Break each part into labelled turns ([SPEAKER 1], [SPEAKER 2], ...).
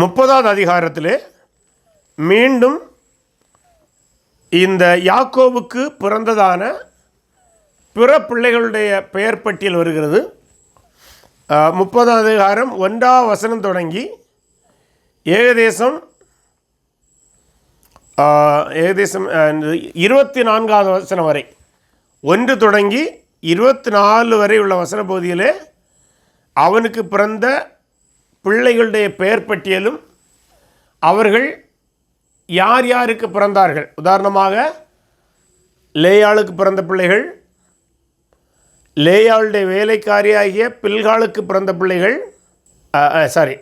[SPEAKER 1] முப்பதாவது அதிகாரத்திலே மீண்டும் இந்த யாக்கோவுக்கு பிறந்ததான பிற பிள்ளைகளுடைய பெயர் பட்டியல் வருகிறது. முப்பதாவது அதிகாரம் ஒன்றாம் வசனம் தொடங்கி ஏகதேசம் ஏகதேசம் இருபத்தி நான்காவது வசனம் வரை. ஒன்று தொடங்கி இருபத்தி நாலு வரை உள்ள வசன பகுதியிலே அவனுக்கு பிறந்த பிள்ளைகளுடைய பெயர் பட்டியலும் அவர்கள் யார் யாருக்கு பிறந்தார்கள்? உதாரணமாக லேயாளுக்கு பிறந்த பிள்ளைகள் லேயாளுடைய வேலைக்காரியாகிய பில்காலுக்கு பிறந்த பிள்ளைகள் சாரி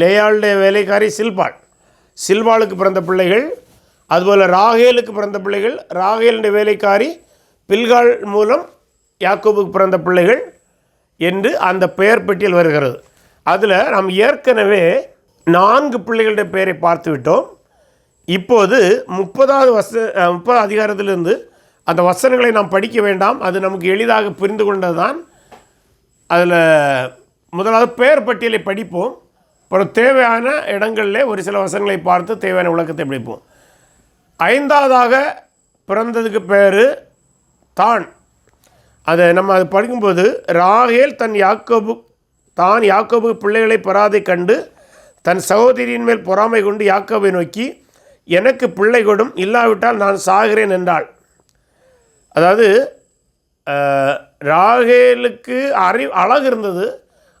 [SPEAKER 1] லேயாளுடைய வேலைக்காரி சில்பாள் சில்வாளுக்கு பிறந்த பிள்ளைகள் அதுபோல் ராகேலுக்கு பிறந்த பிள்ளைகள் ராகேலுடைய வேலைக்காரி பில்கால் மூலம் யாக்கோபுக்கு பிறந்த பிள்ளைகள் என்று அந்த பெயர் பட்டியல் வருகிறது. அதில் நாம் ஏற்கனவே நான்கு பிள்ளைகளுடைய பெயரை பார்த்து விட்டோம். இப்போது முப்பதாவது வச முப்பது அதிகாரத்திலிருந்து அந்த வசனங்களை நாம் படிக்க வேண்டாம். அது நமக்கு எளிதாக புரிந்து கொண்டது தான் அதில் முதலாவது பெயர் பட்டியலை படிப்போம். அப்புறம் தேவையான இடங்களில் ஒரு சில வசனங்களை பார்த்து தேவையான விளக்கத்தை படிப்போம். ஐந்தாவதாக பிறந்ததுக்கு பேர் தான். அதை நம்ம அது படிக்கும்போது ராகேல் தன் யாக்கோபு தான் யாக்கோபு பிள்ளைகளை பெறாதை கண்டு தன் சகோதரியின் மேல் பொறாமை கொண்டு யாக்கோபை நோக்கி எனக்கு பிள்ளை கொடும் இல்லாவிட்டால் நான் சாகிறேன் என்றாள். அதாவது ராகேலுக்கு அறி அழகு இருந்தது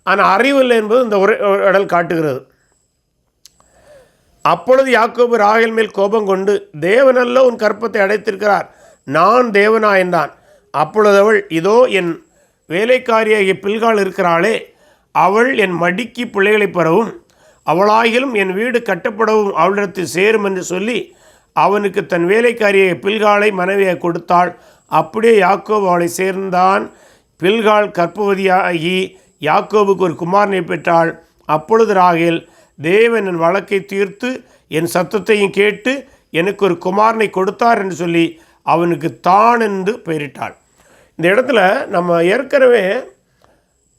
[SPEAKER 1] ஆனால் அறிவு இல்லை என்பது இந்த உரை இடல் காட்டுகிறது. அப்பொழுது யாக்கோபு ராகேல் மேல் கோபம் கொண்டு தேவனல்ல உன் கற்பத்தை அடைத்திருக்கிறார். நான் தேவனா என்றான் அப்பொழுது அவள் இதோ என் வேலைக்காரியாகிய பில்கால் இருக்கிறாளே அவள் என் மடிக்கு பிள்ளைகளை பெறவும் அவளாகிலும் என் வீடு கட்டப்படவும் அவளிடத்தில் சேரும் என்று சொல்லி அவனுக்கு தன் வேலைக்காரியை பில்காலை மனைவியை கொடுத்தாள். அப்படியே யாக்கோபு அவளை சேர்ந்தான். பில்கால் கற்பவதியாகி யாக்கோபுக்கு ஒரு குமாரனை பெற்றாள். அப்பொழுது ராகில் தேவன் என் வழக்கை தீர்த்து என் சத்தத்தையும் கேட்டு எனக்கு ஒரு குமாரனை கொடுத்தார் என்று சொல்லி அவனுக்கு தான் என்று பெயரிட்டாள். இந்த இடத்துல நம்ம ஏற்கனவே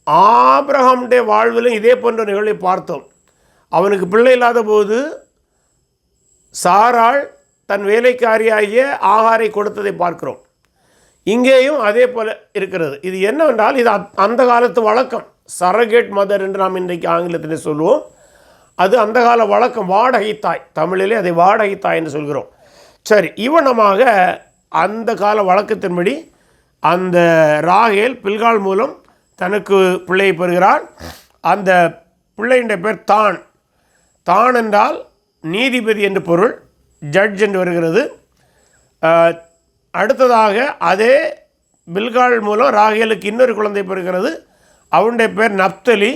[SPEAKER 1] ஆபிரகாமுடைய வாழ்விலும் இதே போன்ற நிகழ்வை பார்த்தோம். அவனுக்கு பிள்ளை இல்லாத போது சாராள் தன் வேலைக்காரியாகிய ஆகாரை கொடுத்ததை பார்க்கிறோம். இங்கேயும் அதே போல இருக்கிறது. இது என்னவென்றால் இது அந்த காலத்து வழக்கம். சரகேட் மதர் என்று நாம் இன்றைக்கு ஆங்கிலத்தில் சொல்லுவோம். அது அந்த கால வழக்கம். வாடகை தாய். தமிழிலே அதை வாடகை தாய் என்று சொல்கிறோம். சரி இவனமாக அந்த கால வழக்கத்தின்படி அந்த ராகேல் பில்கால் மூலம் தனக்கு பிள்ளையை பெறுகிறான் அந்த பிள்ளையினுடைய பேர் தான். தான் என்றால் நீதிபதி என்று பொருள் ஜட்ஜ் என்று வருகிறது. அடுத்ததாக அதே பில்கால் மூலம் ராகேலுக்கு இன்னொரு குழந்தை பெறுகிறது அவனுடைய பேர் நப்தலி.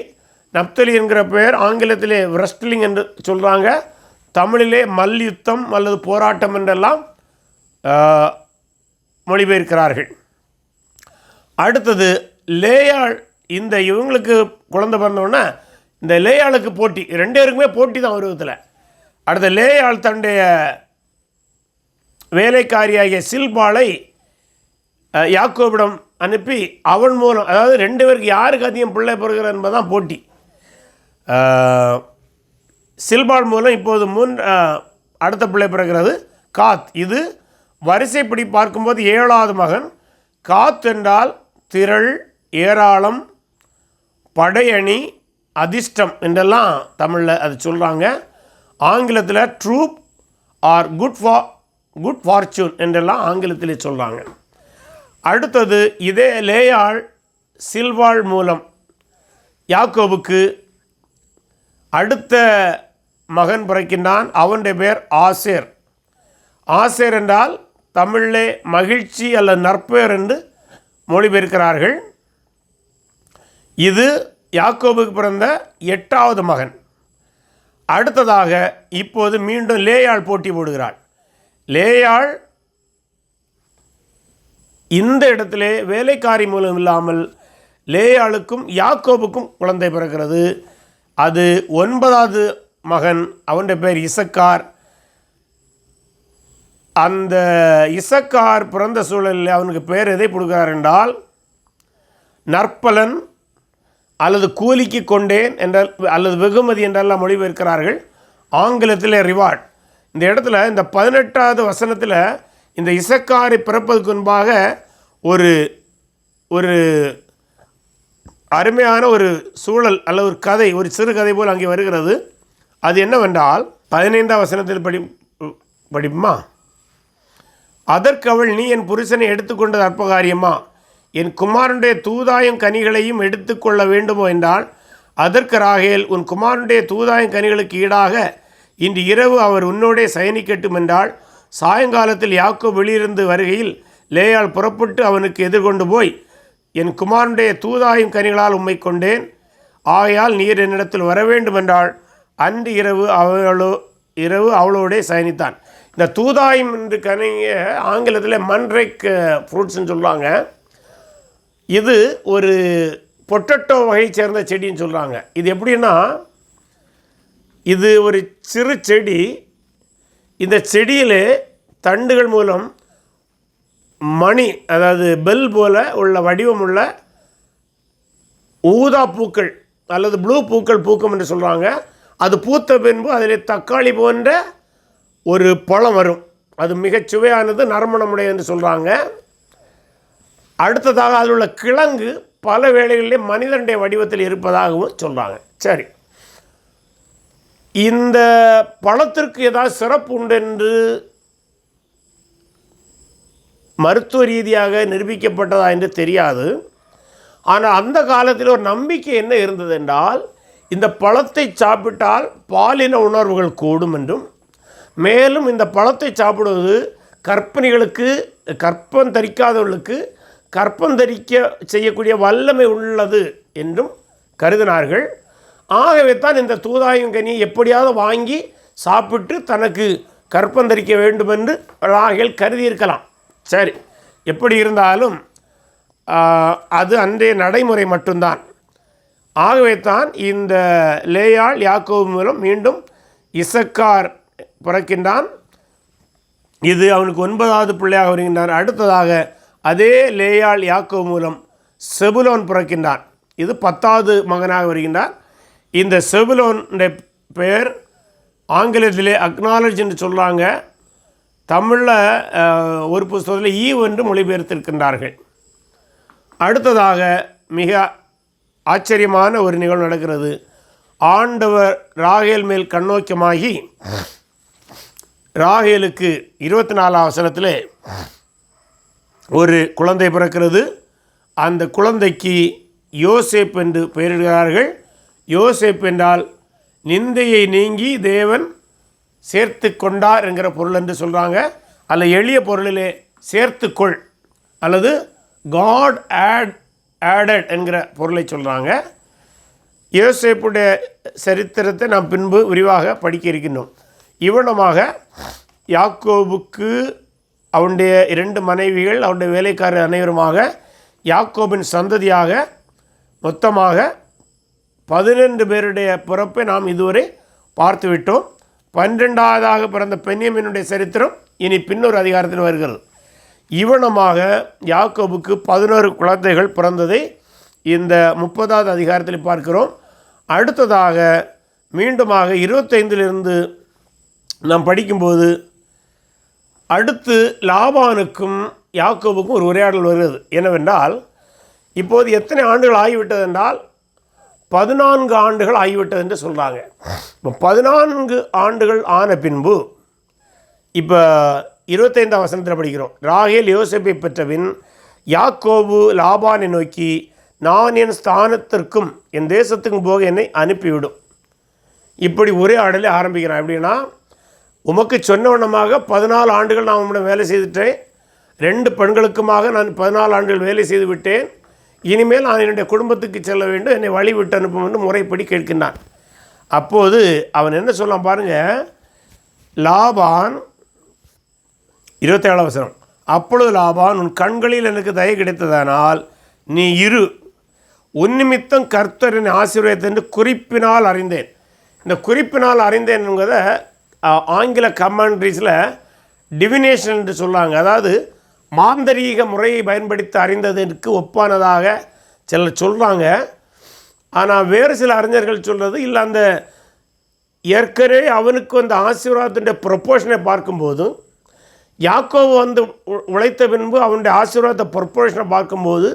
[SPEAKER 1] நப்தலி என்கிற பெயர் ஆங்கிலத்திலே ரெஸ்ட்லிங் என்று சொல்கிறாங்க தமிழிலே மல்யுத்தம் அல்லது போராட்டம் என்றெல்லாம் மொழிபெயர்க்கிறார்கள். அடுத்தது லேயாள் இந்த இவங்களுக்கு குழந்த பிறந்தோடனே இந்த லேயாளுக்கு போட்டி. ரெண்டு பேருக்குமே போட்டி தான் உருவத்தில். அடுத்த லேயாள் தன்னுடைய வேலைக்காரியாகிய சில்பாலை யாக்கோபிடம் அனுப்பி அவன் மூலம் அதாவது ரெண்டு பேருக்கு யாருக்கு அதிகம் பிள்ளை பிறகுறது என்பதுதான் போட்டி. சில்பால் மூலம் இப்போது முன் அடுத்த பிள்ளை பிறகுறது காத். இது வரிசைப்படி பார்க்கும்போது ஏழாவது மகன். காத் என்றால் திரள் ஏராளம் படையணி அதிர்ஷ்டம் என்றெல்லாம் தமிழில் அது சொல்கிறாங்க ஆங்கிலத்தில் ட்ரூப் ஆர் குட் ஃபா குட் ஃபார்ச்சூன் என்றெல்லாம் ஆங்கிலத்திலே சொல்கிறாங்க அடுத்தது இதே லேயாள் சில்வாள் மூலம் யாக்கோபுக்கு அடுத்த மகன் பிறக்கின்றான் அவனுடைய பேர் ஆசேர். ஆசேர் என்றால் தமிழிலே மகிழ்ச்சி அல்லது நற்பெயர் என்று மொழிபெயர்க்கிறார்கள். இது யாக்கோபுக்கு பிறந்த எட்டாவது மகன். அடுத்ததாக இப்போது மீண்டும் லேயாள் போட்டி போடுகிறாள். லேயாள் இந்த இடத்திலே வேலைக்காரி மூலம் இல்லாமல் லேயாளுக்கும் யாக்கோபுக்கும் குழந்தை பிறக்கிறது. அது ஒன்பதாவது மகன் அவனுடைய பேர் இசக்கார். அந்த இசக்கார் பிறந்த சூழலில் அவனுக்கு பேர் எதை கொடுக்கிறார் என்றால் நற்பலன் அல்லது கூலிக்கு கொண்டேன் என்றால் அல்லது வெகுமதி என்றெல்லாம் மொழிபெயர்க்கிறார்கள் ஆங்கிலத்தில் ரிவார்ட் இந்த இடத்துல இந்த பதினெட்டாவது வசனத்தில் இந்த இசக்காரை பிறப்பதற்கு முன்பாக ஒரு ஒரு அருமையான ஒரு சூழல் அல்ல ஒரு கதை ஒரு சிறுகதை போல் அங்கே வருகிறது. அது என்னவென்றால் பதினைந்தாம் வசனத்தில் படி படிப்புமா? அதற்கு அவள் நீ என் புருஷனை எடுத்துக்கொண்டது அற்பகாரியமா? என் குமாரனுடைய தூதாயம் கனிகளையும் எடுத்துக்கொள்ள வேண்டுமோ என்றால் அதற்கு ராகேல் உன் குமாரனுடைய தூதாயம் கனிகளுக்கு ஈடாக இன்று இரவு அவர் உன்னோடே சயனிக்கட்டும் என்றால் சாயங்காலத்தில் யாக்கோ வெளியிருந்து வருகையில் லேயால் புறப்பட்டு அவனுக்கு எதிர்கொண்டு போய் என் குமாரனுடைய தூதாயும் கனிகளால் உம்மை கொண்டேன். ஆகையால் நீர் என்னிடத்தில் வர வேண்டுமென்றால் அன்று இரவு அவளோ இரவு அவளோடே சயனித்தான். இந்த தூதாயும் என்று கனிய ஆங்கிலத்தில் மன்ரேக் ஃப்ரூட்ஸ்னு சொல்லுவாங்க. இது ஒரு பொட்டட்டோ வகையை சேர்ந்த செடின்னு சொல்கிறாங்க இது எப்படின்னா இது ஒரு சிறு செடி. இந்த செடியில் தண்டுகள் மூலம் மணி அதாவது பெல் போல் உள்ள வடிவம் உள்ள ஊதா பூக்கள் அல்லது ப்ளூ பூக்கள் பூக்கும் என்று சொல்கிறாங்க அது பூத்த பின்பு அதில் தக்காளி போன்ற ஒரு பழம் வரும். அது மிகச் சுவையானது நறுமணமுடைய என்று சொல்கிறாங்க அடுத்ததாக அதில் உள்ள கிழங்கு பல வேளைகளிலே மனிதனுடைய வடிவத்தில் இருப்பதாகவும் சொல்கிறாங்க சரி. இந்த பழத்திற்கு ஏதாவது சிறப்பு உண்டு என்று மருத்துவ ரீதியாக நிரூபிக்கப்பட்டதா என்று தெரியாது. ஆனால் அந்த காலத்தில் ஒரு நம்பிக்கை என்ன இருந்தது என்றால் இந்த பழத்தை சாப்பிட்டால் பாலின உணர்வுகள் கூடும் என்றும் மேலும் இந்த பழத்தை சாப்பிடுவது கற்பிணிகளுக்கு கற்பம் தரிக்காதவர்களுக்கு கற்பந்தரிக்க செய்யக்கூடிய வல்லமை உள்ளது என்றும் கருதினார்கள். ஆகவே தான் இந்த தூதாயங்கனி எப்படியாவது வாங்கி சாப்பிட்டு தனக்கு கற்பம் தரிக்க வேண்டும் என்று கருதியிருக்கலாம். சரி எப்படி இருந்தாலும் அது அன்றைய நடைமுறை மட்டும்தான். ஆகவே தான் இந்த லேயாள் யாக்கோவு மூலம் மீண்டும் இசக்கார் பிறக்கின்றான். இது அவனுக்கு ஒன்பதாவது பிள்ளையாக வருகின்றான். அடுத்ததாக அதே லேயாள் யாக்கோ மூலம் செபுலோன் பிறக்கின்றான். இது பத்தாவது மகனாக வருகின்றார். இந்த செபுலோனுடைய பெயர் ஆங்கிலத்திலே அக்னாலஜ் என்று சொல்கிறாங்க தமிழில் ஒரு புஸ்தகத்தில் ஈ என்று மொழிபெயர்த்திருக்கின்றார்கள். அடுத்ததாக மிக ஆச்சரியமான ஒரு நிகழ்வு நடக்கிறது. ஆண்டவர் ராகேல் மேல் கண்ணோக்கமாகி ராகேலுக்கு இருபத்தி நாலாம் வசனத்தில் ஒரு குழந்தை பிறக்கிறது. அந்த குழந்தைக்கு யோசேப் என்று பெயரிடுகிறார்கள். யோசேப் என்றால் நிந்தையை நீங்கி தேவன் சேர்த்து கொண்டார் என்கிற பொருள் என்று சொல்கிறாங்க அல்ல எளிய பொருளிலே சேர்த்துக்கொள் அல்லது காட் ஆட் ஆடட் என்கிற பொருளை சொல்கிறாங்க யோசேப்புடைய சரித்திரத்தை நாம் பின்பு விரிவாக படிக்க இருக்கின்றோம். இவனமாக யாக்கோபுக்கு அவனுடைய இரண்டு மனைவிகள் அவனுடைய வேலைக்காரர் அனைவருமாக யாக்கோபின் சந்ததியாக மொத்தமாக பதினெண்டு பேருடைய பிறப்பை நாம் இதுவரை பார்த்துவிட்டோம். பன்னிரெண்டாவதாக பிறந்த பெண்ணியமினுடைய சரித்திரம் இனி பின்னொரு அதிகாரத்தில் வருகிறது. இவனமாக யாக்கோபுக்கு பதினோரு குழந்தைகள் பிறந்ததை இந்த முப்பதாவது அதிகாரத்தில் பார்க்கிறோம். அடுத்ததாக மீண்டுமாக இருபத்தைந்திலிருந்து நாம் படிக்கும்போது அடுத்து லாபானுக்கும் யாக்கோபுக்கும் ஒரு உரையாடல் வருகிறது. என்னவென்றால் இப்போது எத்தனை ஆண்டுகள் ஆகிவிட்டது என்றால் பதினான்கு ஆண்டுகள் ஆகிவிட்டது என்று சொல்கிறாங்க இப்போ பதினான்கு ஆண்டுகள் ஆன பின்பு இப்போ இருபத்தைந்தாம் வசனத்தில் படிக்கிறோம். ராகேல் யோசேப்பை பெற்றபின் யாக்கோபு லாபானை நோக்கி நான் என் ஸ்தானத்திற்கும் என் தேசத்துக்கும் போக என்னை அனுப்பிவிடும். இப்படி ஒரே ஆடலை ஆரம்பிக்கிறான். எப்படின்னா உமக்கு சொன்னவனமாக பதினாலு ஆண்டுகள் நான் உம்மிடம் வேலை செய்துட்டேன். ரெண்டு பெண்களுக்குமாக நான் பதினாலு ஆண்டுகள் வேலை செய்து விட்டேன். இனிமேல் நான் என்னுடைய குடும்பத்துக்கு செல்ல வேண்டும். என்னை வழி விட்டு அனுப்பும் என்று முறைப்படி கேட்கின்றான். அப்போது அவன் என்ன சொல்லலாம் பாருங்கள் லாபான் இருபத்தேழு அவசரம் அப்பொழுது லாபான் உன் கண்களில் எனக்கு தயை கிடைத்ததானால் நீ இரு. உன்னிமித்தம் நிமித்தம் கர்த்தர் என்று குறிப்பினால் அறிந்தேன். இந்த குறிப்பினால் அறிந்தேன் என்பதை ஆங்கில கமெண்ட்ரிஸில் டிவினேஷன் என்று சொல்கிறாங்க அதாவது மாந்தரீக முறையை பயன்படுத்தி அறிந்ததற்கு ஒப்பானதாக சிலர் சொல்கிறாங்க ஆனால் வேறு சில அறிஞர்கள் சொல்கிறது இல்லை அந்த ஏற்கனவே அவனுக்கு அந்த ஆசீர்வாதத்தின் ப்ரொப்போஷனை பார்க்கும்போது யாக்கோவு வந்து உழைத்த பின்பு அவனுடைய ஆசீர்வாதத்தை ப்ரொப்போஷனை பார்க்கும்போது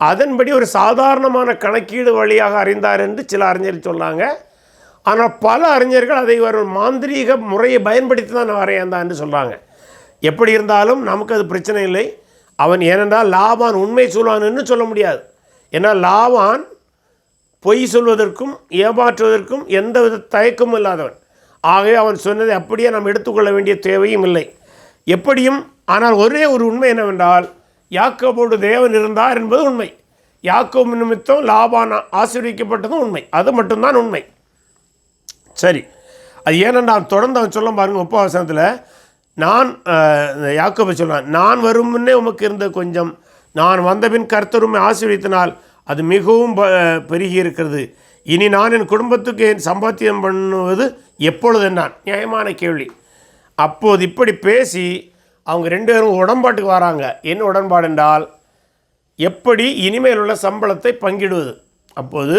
[SPEAKER 1] அதன்படி ஒரு சாதாரணமான கணக்கீடு வழியாக அறிந்தார் என்று சில அறிஞர்கள் சொன்னாங்க. ஆனால் பல அறிஞர்கள் அதை ஒரு மாந்திரீக முறையை பயன்படுத்தி தான் நான் என்று சொல்கிறாங்க எப்படி இருந்தாலும் நமக்கு அது பிரச்சனை இல்லை. அவன் ஏனென்றால் லாபான் உண்மை சொல்வான்னு சொல்ல முடியாது. ஏன்னா லாபான் பொய் சொல்வதற்கும் ஏமாற்றுவதற்கும் எந்தவித தயக்கமும் இல்லாதவன். ஆகவே அவன் சொன்னதை அப்படியே நாம் எடுத்துக்கொள்ள வேண்டிய தேவையும் இல்லை. எப்படியும் ஆனால் ஒரே ஒரு உண்மை என்னவென்றால் யாக்கோபோடு தேவன் இருந்தார் என்பது உண்மை. யாக்கோ நிமித்தம் லாபான் ஆசீர்விக்கப்பட்டதும் உண்மை. அது மட்டும்தான் உண்மை. சரி. அது ஏன்னா தொடர்ந்து அவன் சொல்ல பாருங்க அவசரத்தில் நான் அஹ், இந்த நான் வரும்னே உமக்கு இருந்த கொஞ்சம் நான் வந்தபின் கர்த்தருமை ஆசீர்வதித்தினால் அது மிகவும் ப- பெருகி இருக்கிறது. இனி நான் என் குடும்பத்துக்கு என் சம்பாத்தியம் பண்ணுவது எப்பொழுது? நான் நியாயமான கேள்வி. அப்போது இப்படி பேசி அவங்க ரெண்டு பேரும் உடன்பாட்டுக்கு வராங்க. என்ன உடன்பாடு என்றால் எப்படி இனிமேல் உள்ள சம்பளத்தை பங்கிடுவது? அப்போது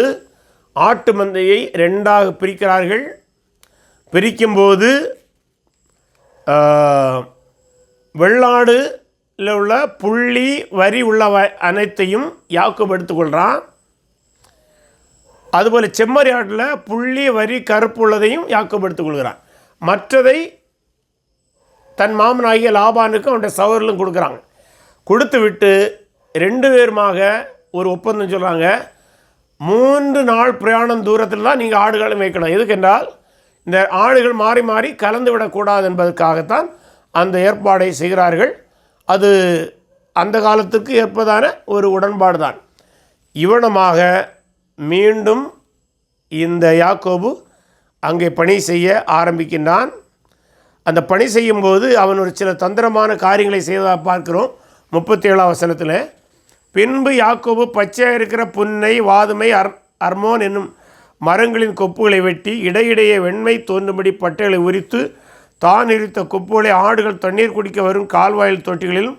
[SPEAKER 1] ஆட்டு மந்தையை ரெண்டாக பிரிக்கிறார்கள். பிரிக்கும்போது ஆஹ், வெள்ளாடுல உள்ள புள்ளி வரி உள்ள அனைத்தையும் யாக்கோப் எடுத்துக்கொள்கிறான் அதுபோல் செம்மறி ஆட்டில் புள்ளி வரி கருப்பு உள்ளதையும் யாக்கோப் எடுத்துக்கொள்கிறான். மற்றதை தன் மாமனாகிய லாபானுக்கும் அவனுடைய சகோதரர்களும் கொடுக்குறாங்க. கொடுத்து விட்டு ரெண்டு பேருமாக ஒரு ஒப்பந்தம் சொல்கிறாங்க மூன்று நாள் பிரயாணம் தூரத்தில் தான் நீங்கள் ஆடுகளை மேய்க்கணும். எதுக்கென்றால் இந்த ஆடுகள் மாறி மாறி கலந்து விடக்கூடாது என்பதற்காகத்தான் அந்த ஏற்பாடை செய்கிறார்கள். அது அந்த காலத்துக்கு ஏற்பதான ஒரு உடன்பாடு தான். இவனமாக மீண்டும் இந்த யாக்கோபு அங்கே பணி செய்ய ஆரம்பிக்கின்றான். அந்த பணி செய்யும்போது அவன் ஒரு சில தந்திரமான காரியங்களை செய்வதாக பார்க்கிறோம். முப்பத்தி ஏழாம் வசனத்தில் பின்பு யாக்கோபு பச்சையாக இருக்கிற புன்னை வாதுமை அர் அர்மோன் என்னும் மரங்களின் கொப்புகளை வெட்டி இடையிடையே வெண்மை தோன்றும்படி பட்டைகளை உரித்து தான் இருத்த கொப்புகளை ஆடுகள் தண்ணீர் குடிக்க வரும் கால்வாயில் தொட்டிகளிலும்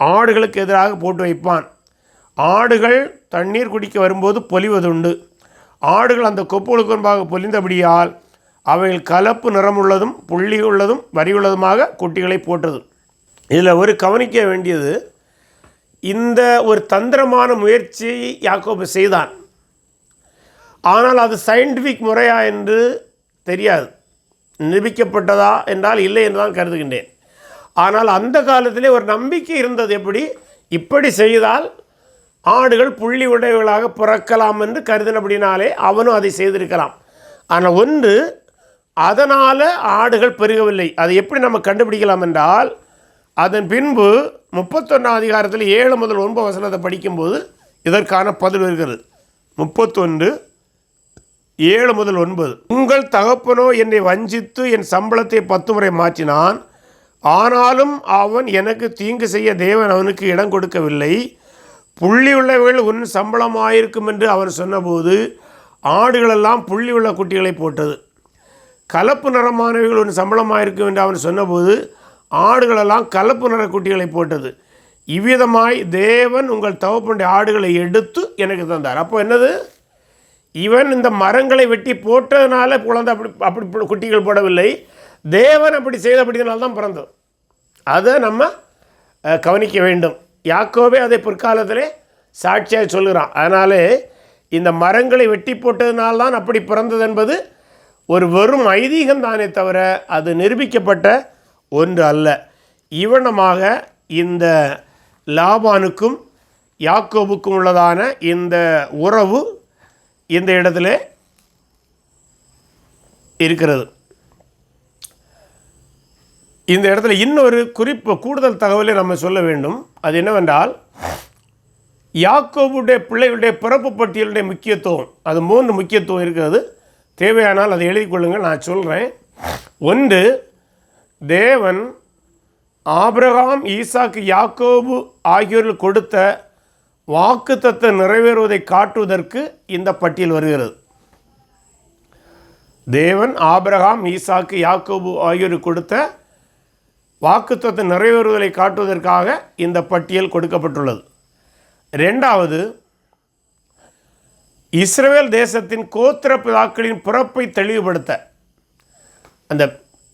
[SPEAKER 1] ஆடுகளுக்கு எதிராக போட்டு வைப்பான். ஆடுகள் தண்ணீர் குடிக்க வரும்போது பொலிவதுண்டு. ஆடுகள் அந்த கொப்புகளுக்கு முன்பாக பொலிந்தபடியால் அவைகள் கலப்பு நிறமுள்ளதும் புள்ளி உள்ளதும் வரியுள்ளதுமாக குட்டிகளை போட்டது இதில் ஒரு கவனிக்க வேண்டியது இந்த ஒரு தந்திரமான முயற்சியை யாக்கோபு செய்தான். ஆனால் அது சயின்டிஃபிக் முறையா என்று தெரியாது. நிரூபிக்கப்பட்டதா என்றால் இல்லை என்று தான் கருதுகின்றேன். ஆனால் அந்த காலத்திலே ஒரு நம்பிக்கை இருந்தது எப்படி? இப்படி செய்தால் ஆடுகள் புள்ளி உடையவர்களாக பிறக்கலாம் என்று கருதினபடினாலே அவனும் அதை செய்திருக்கலாம். ஆனால் ஒன்று அதனால் ஆடுகள் பெருகவில்லை. அதை எப்படி நம்ம கண்டுபிடிக்கலாம் என்றால் அதன் பின்பு முப்பத்தொன்னாம் அதிகாரத்தில் ஏழு முதல் ஒன்பது வசனத்தை படிக்கும்போது இதற்கான பதில் இருக்கிறது முப்பத்தொன்று ஏழு முதல் ஒன்பது. உங்கள் தகப்பனோ என்னை வஞ்சித்து என் சம்பளத்தை பத்து முறை மாற்றினான். ஆனாலும் அவன் எனக்கு தீங்கு செய்ய தேவன் அவனுக்கு இடம் கொடுக்கவில்லை. புள்ளி உள்ளவர்கள் உன் சம்பளமாயிருக்கும் என்று அவன் சொன்னபோது ஆடுகளெல்லாம் புள்ளி உள்ள குட்டிகளை போட்டது. கலப்பு நிறமானவைகள் உன் சம்பளமாயிருக்கும் என்று அவன் சொன்னபோது ஆடுகளெல்லாம் கலப்பு நிற குட்டிகளை போட்டது. இவ்விதமாய் தேவன் உங்கள் தகப்பனுடைய ஆடுகளை எடுத்து எனக்கு தந்தார். அப்போ என்னது? இவன் இந்த மரங்களை வெட்டி போட்டதுனால குழந்தை அப்படி அப்படி குட்டிகள் போடவில்லை. தேவன் அப்படி செய்தபடினால தான் பிறந்தது. அதை நம்ம கவனிக்க வேண்டும். யாக்கோவே அதை பிற்காலத்திலே சாட்சியாக சொல்கிறான் அதனாலே இந்த மரங்களை வெட்டி போட்டதுனால தான் அப்படி பிறந்தது என்பது ஒரு வெறும் ஐதீகம் தானே தவிர அது நிரூபிக்கப்பட்ட ஒன்று அல்ல. இவனமாக இந்த லாபானுக்கும் யாக்கோபுக்கும் உள்ளதான இந்த உறவு இந்த இடத்துல இருக்கிறது. இந்த இடத்துல இன்னொரு குறிப்பு கூடுதல் தகவலை நம்ம சொல்ல வேண்டும். அது என்னவென்றால் யாக்கோபுடைய பிள்ளைகளுடைய பிறப்பு பட்டியலுடைய முக்கியத்துவம் அது மூன்று முக்கியத்துவம் இருக்கிறது. தேவையானால் அதை எழுதி கொள்ளுங்கள் நான் சொல்கிறேன் ஒன்று தேவன் ஆபிரகாம் ஈசாக்கு யாக்கோபு ஆகியோர்கள் கொடுத்த வாக்குத்தத்தை நிறைவேறுவதை காட்டுவதற்கு இந்த பட்டியல் வருகிறது. தேவன் ஆபிரகாம் ஈசாக்கு யாக்கோபு ஆகியோருக்கு கொடுத்த வாக்குத்தத்தை நிறைவேறுவதை காட்டுவதற்காக இந்த பட்டியல் கொடுக்கப்பட்டுள்ளது. ரெண்டாவது இஸ்ரவேல் தேசத்தின் கோத்திர பிதாக்களின் பிறப்பை தெளிவுபடுத்த. அந்த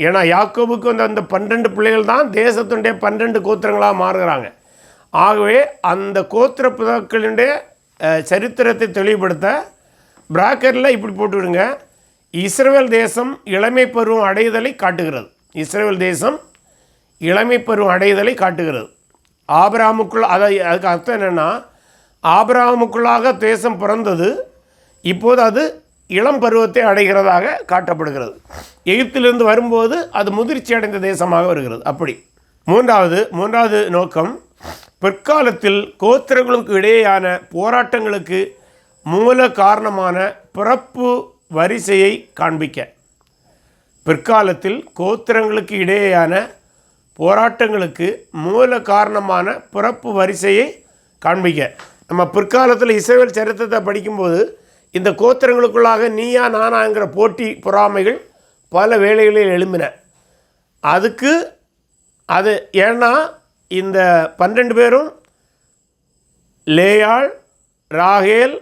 [SPEAKER 1] ஏன்னா யாக்கோபுக்கு வந்து அந்த பன்னெண்டு பிள்ளைகள் தான் தேசத்துடைய பன்னெண்டு கோத்திரங்களாக மாறுகிறாங்க. ஆகவே அந்த கோத்திர பிதாக்களினுடைய சரித்திரத்தை தெளிவுபடுத்த பிராக்கரில் இப்படி போட்டுவிடுங்க. இஸ்ரேல் தேசம் இளமை பருவம் அடைதலை காட்டுகிறது. இஸ்ரேல் தேசம் இளமை பருவம் அடைதலை காட்டுகிறது. ஆபராமுக்குள் அதை அதுக்கு அர்த்தம் என்னென்னா ஆபராமுக்குள்ளாக தேசம் பிறந்தது. இப்போது அது இளம் பருவத்தை அடைகிறதாக காட்டப்படுகிறது. எகிப்திலிருந்து வரும்போது அது முதிர்ச்சி அடைந்த தேசமாக வருகிறது. அப்படி. மூன்றாவது மூன்றாவது நோக்கம் பிற்காலத்தில் கோத்திரங்களுக்கு இடையேயான போராட்டங்களுக்கு மூல காரணமான பிறப்பு வரிசையை காண்பிக்க. பிற்காலத்தில் கோத்திரங்களுக்கு இடையேயான போராட்டங்களுக்கு மூல காரணமான பிறப்பு வரிசையை காண்பிக்க. நம்ம பிற்காலத்தில் இஸ்ரேல் சரித்திரத்தை படிக்கும்போது இந்த கோத்திரங்களுக்குள்ளாக நீயா நானாங்கிற போட்டி பொறாமைகள் பல வேலைகளில் எழும்பின. அதுக்கு அது ஏன்னா இந்த பன்னெண்டு பேரும் லேயாள் ராகேல்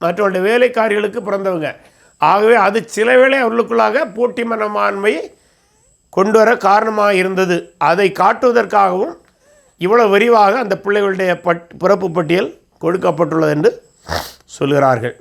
[SPEAKER 1] மற்றவருடைய வேலைக்காரிகளுக்கு பிறந்தவங்க. ஆகவே அது சில வேளை அவர்களுக்குள்ளாக போட்டி மனமான்மையை கொண்டு வர காரணமாக இருந்தது. அதை காட்டுவதற்காகவும் இவ்வளோ விரிவாக அந்த பிள்ளைகளுடைய பட் பிறப்பு பட்டியல் கொடுக்கப்பட்டுள்ளது என்று சொல்கிறார்கள்.